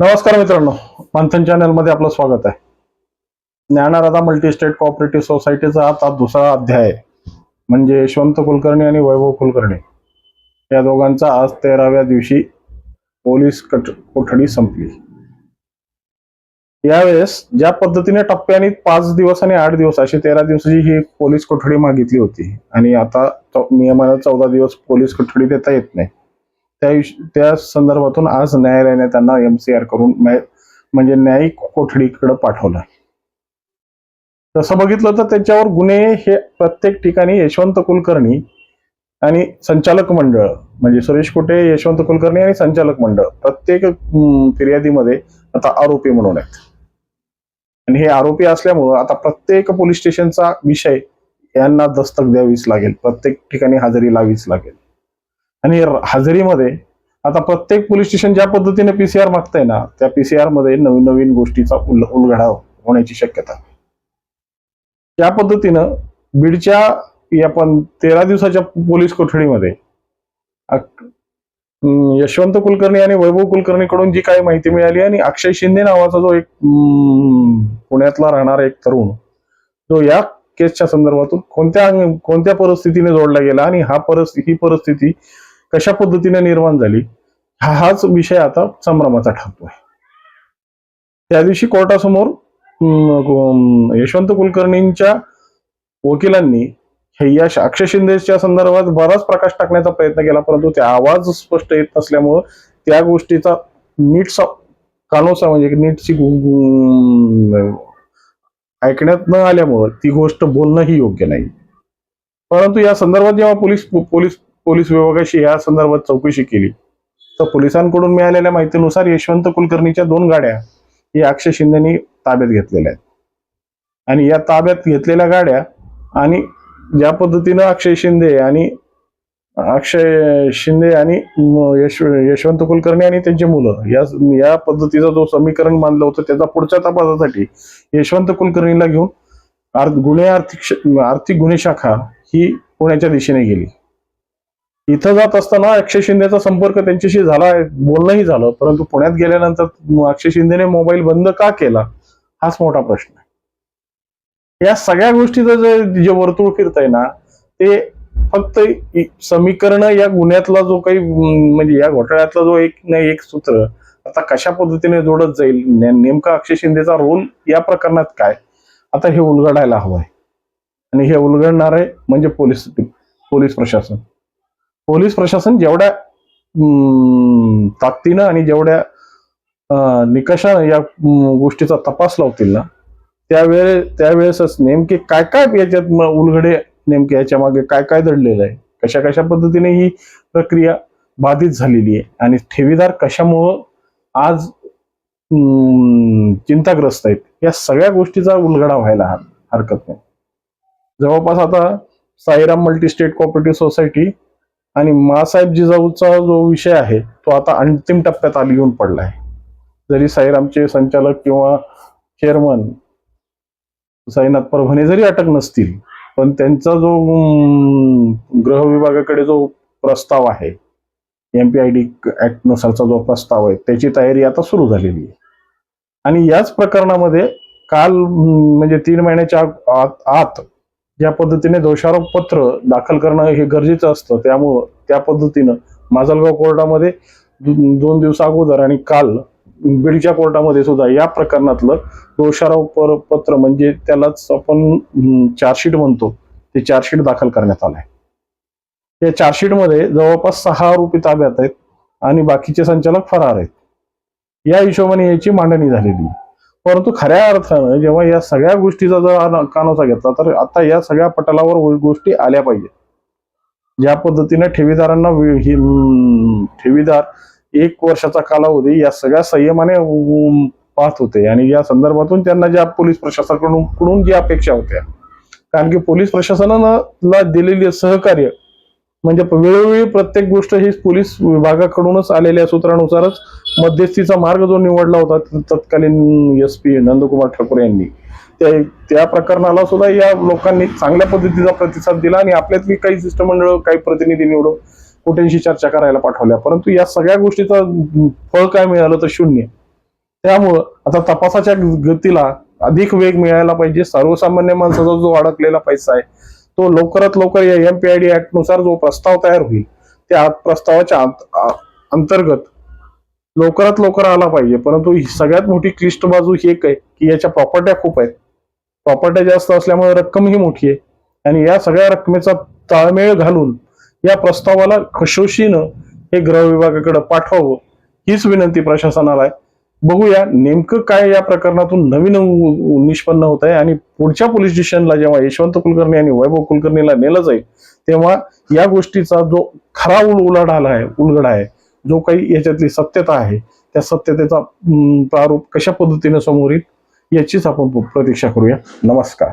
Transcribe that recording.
नमस्कार मित्रांनो मंथन चॅनलमध्ये आपलं स्वागत आहे. ज्ञानाराधा मल्टी स्टेट कोऑपरेटिव्ह सोसायटीचा आता दुसरा अध्याय आहे. म्हणजे यशवंत कुलकर्णी आणि वैभव कुलकर्णी. या दोघांचा आज तेराव्या दिवशी पोलीस कट कोठडी संपली. यावेळेस ज्या पद्धतीने टप्प्याने पाच दिवस आणि आठ दिवस अशी तेरा दिवसाची ही पोलीस कोठडी मागितली होती. आणि आता चौ- नियमानं चौदा दिवस पोलीस कोठडी देता येत नाही. त्या त्या संदर्भातून आज न्यायालयाने त्यांना एम सी आर करून म्हणजे न्यायिक कोठडीकडे पाठवलं. तसं बघितलं तर त्याच्यावर गुन्हे हे प्रत्येक ठिकाणी यशवंत कुलकर्णी आणि संचालक मंडळ म्हणजे सुरेश कुटे यशवंत कुलकर्णी आणि संचालक मंडळ प्रत्येक फिर्यादीमध्ये आता आरोपी म्हणून आहेत. आणि हे आरोपी असल्यामुळं आता प्रत्येक पोलीस स्टेशनचा विषय यांना दस्तक द्यावीच लागेल प्रत्येक ठिकाणी हजेरी लावीच लागेल. आणि हजेरीमध्ये आता प्रत्येक पोलीस स्टेशन ज्या पद्धतीने पीसीआर मागतंय ना त्या पीसीआरमध्ये नवीन नवीन गोष्टीचा उल- उलगडा होण्याची शक्यता. त्या पद्धतीनं बीडच्या या पण तेरा दिवसाच्या पोलीस कोठडीमध्ये यशवंत कुलकर्णी आणि वैभव कुलकर्णीकडून जी काही माहिती मिळाली आणि अक्षय शिंदे नावाचा जो एक पुण्यातला राहणारा एक तरुण जो या केसच्या संदर्भातून कोणत्या कोणत्या परिस्थितीने जोडला गेला आणि हा परिस्थिती ही परिस्थिती कशा पद्धतीने निर्माण झाली हा हाच विषय आता संभ्रमाचा ठरतोय. त्या दिवशी कोर्टासमोर यशवंत कुलकर्णींच्या वकिलांनी हे या अक्षय शिंदेच्या संदर्भात बराच प्रकाश टाकण्याचा प्रयत्न केला परंतु त्या आवाज स्पष्ट येत नसल्यामुळं त्या गोष्टीचा नीटसा कानोसा म्हणजे नीटची ऐकण्यात न आल्यामुळं ती गोष्ट बोलणंही योग्य नाही. परंतु या संदर्भात जेव्हा पोलीस पोलीस पोलीस विभागाशी या संदर्भात चौकशी केली. तर पोलिसांकडून मिळालेल्या माहितीनुसार यशवंत कुलकर्णीच्या दोन गाड्या ही अक्षय शिंदेनी ताब्यात घेतलेल्या आहेत. आणि या ताब्यात घेतलेल्या गाड्या आणि ज्या पद्धतीनं अक्षय शिंदे आणि अक्षय शिंदे आणि यश यशवंत कुलकर्णी आणि त्यांची मुलं या या पद्धतीचा जो समीकरण मानलं होतं त्याचा पुढच्या तपासासाठी यशवंत कुलकर्णीला घेऊन आर्थ गुन्हे आर्थिक आर्थिक गुन्हे शाखा ही पुण्याच्या दिशेने गेली. इथं जात असताना अक्षय शिंदेचा संपर्क त्यांच्याशी झाला बोलणंही झालं परंतु पुण्यात गेल्यानंतर अक्षय शिंदेने मोबाईल बंद का केला? हाच मोठा प्रश्न आहे. या सगळ्या गोष्टीचं जे जे वर्तुळ फिरतंय ना ते फक्त समीकरण या गुन्ह्यातला जो काही म्हणजे या घोटाळ्यातला जो एक ना एक सूत्र आता कशा पद्धतीने जोडत जाईल नेमका अक्षय शिंदेचा रोल या प्रकरणात काय? आता हे उलगडायला हवंय. आणि हे उलगडणार आहे म्हणजे पोलीस पोलीस प्रशासन. पोलीस प्रशासन जेवढ्या ताकदीनं आणि जेवढ्या निकषानं या गोष्टीचा तपास लावतील ना त्यावेळे त्यावेळेसच नेमके काय काय याच्यात उलगडे नेमके याच्या मागे काय काय दडलेलं आहे? कशा कशा पद्धतीने ही प्रक्रिया बाधित झालेली आहे? आणि ठेवीदार कशामुळं आज चिंताग्रस्त आहेत? या सगळ्या गोष्टीचा उलगडा व्हायला हरकत नाही. जवळपास आता Sairam multi state cooperative society आणि मासाहेब जिजाऊचा जो विषय आहे तो आता अंतिम टप्प्यात आली येऊन पडला आहे जरी साईरामचे संचालक किंवा चेअरमन साईनाथ परभणे जरी अटक नसतील पण त्यांचा जो गृह विभागाकडे जो प्रस्ताव आहे एमपीआयडी ऍक्ट नुसारचा जो प्रस्ताव आहे त्याची तयारी आता सुरू झालेली आहे. आणि याच प्रकरणामध्ये काल म्हणजे तीन महिन्याच्या आत आत ज्या पद्धतीने दोषारोप पत्र दाखल करणं हे गरजेचं असतं. त्यामुळं त्या पद्धतीनं माजलगाव कोर्टामध्ये दोन दिवस अगोदर आणि काल बीडच्या कोर्टामध्ये सुद्धा या प्रकरणातलं दोषारोप पर- पत्र म्हणजे त्यालाच आपण चार्जशीट म्हणतो. ते चार्जशीट दाखल करण्यात आलंय. या चार्जशीटमध्ये जवळपास सहा आरोपी ताब्यात आहेत आणि बाकीचे संचालक फरार आहेत. या हिशोबाने याची मांडणी झालेली आहे. परंतु खऱ्या अर्थानं जेव्हा या सगळ्या गोष्टीचा जर आन- कानोसा घेतला तर आता या सगळ्या पटलावर गोष्टी आल्या पाहिजेत ज्या पद्धतीने ठेवीदारांना ठेवीदार एक वर्षाचा कालावधी या सगळ्या संयमाने पाहत होते. आणि या संदर्भातून त्यांना ज्या पोलीस प्रशासनाकडून जी अपेक्षा होत्या. कारण की पोलीस प्रशासनानं दिलेली दिलेले सहकार्य म्हणजे वेळोवेळी प्रत्येक गोष्ट ही पोलीस विभागाकडूनच आलेल्या सूत्रानुसारच. मध्यस्थीचा मार्ग जो निवडला होता तत्कालीन एस पी नंदकुमार ठाकूर यांनी. त्या त्या प्रकरणाला सुद्धा या लोकांनी चांगल्या पद्धतीचा प्रतिसाद दिला आणि आपल्यातली काही शिष्टमंडळ काही प्रतिनिधी निवडून कुठेशी चर्चा करायला पाठवल्या. परंतु या सगळ्या गोष्टीचा फळ काय मिळालं तर शून्य. त्यामुळं आता तपासाच्या गतीला अधिक वेग मिळायला पाहिजे. सर्वसामान्य माणसाचा जो अडकलेला पैसा आहे तो लवकरात लवकर या एम पी आय डी ऍक्टनुसार जो प्रस्ताव तयार होईल त्या प्रस्तावाच्या अंत- अंतर्गत लवकरात लवकर आला पाहिजे. परंतु ही सगळ्यात मोठी क्लिष्ट बाजू ही एक आहे की याच्या प्रॉपर्ट्या खूप आहेत. प्रॉपर्ट्या जास्त असल्यामुळे रक्कम ही मोठी आहे. आणि या सगळ्या रकमेचा ताळमेळ घालून या प्रस्तावाला खशोशीनं हे गृह विभागाकडे पाठवावं हीच विनंती प्रशासनाला आहे. बघूया नेमकं काय या प्रकरणातून नवीन निष्पन्न होत आहे आणि पुढच्या पोलीस स्टेशनला जेव्हा यशवंत कुलकर्णी आणि वैभव कुलकर्णीला नेलं जाईल तेव्हा या गोष्टीचा जो खरा उल आला आहे उलगडा आहे जो काही याच्यातली सत्यता आहे त्या सत्यतेचा प्रारूप कशा पद्धतीने समोर येईल याचीच आपण प्रतीक्षा करूया. नमस्कार.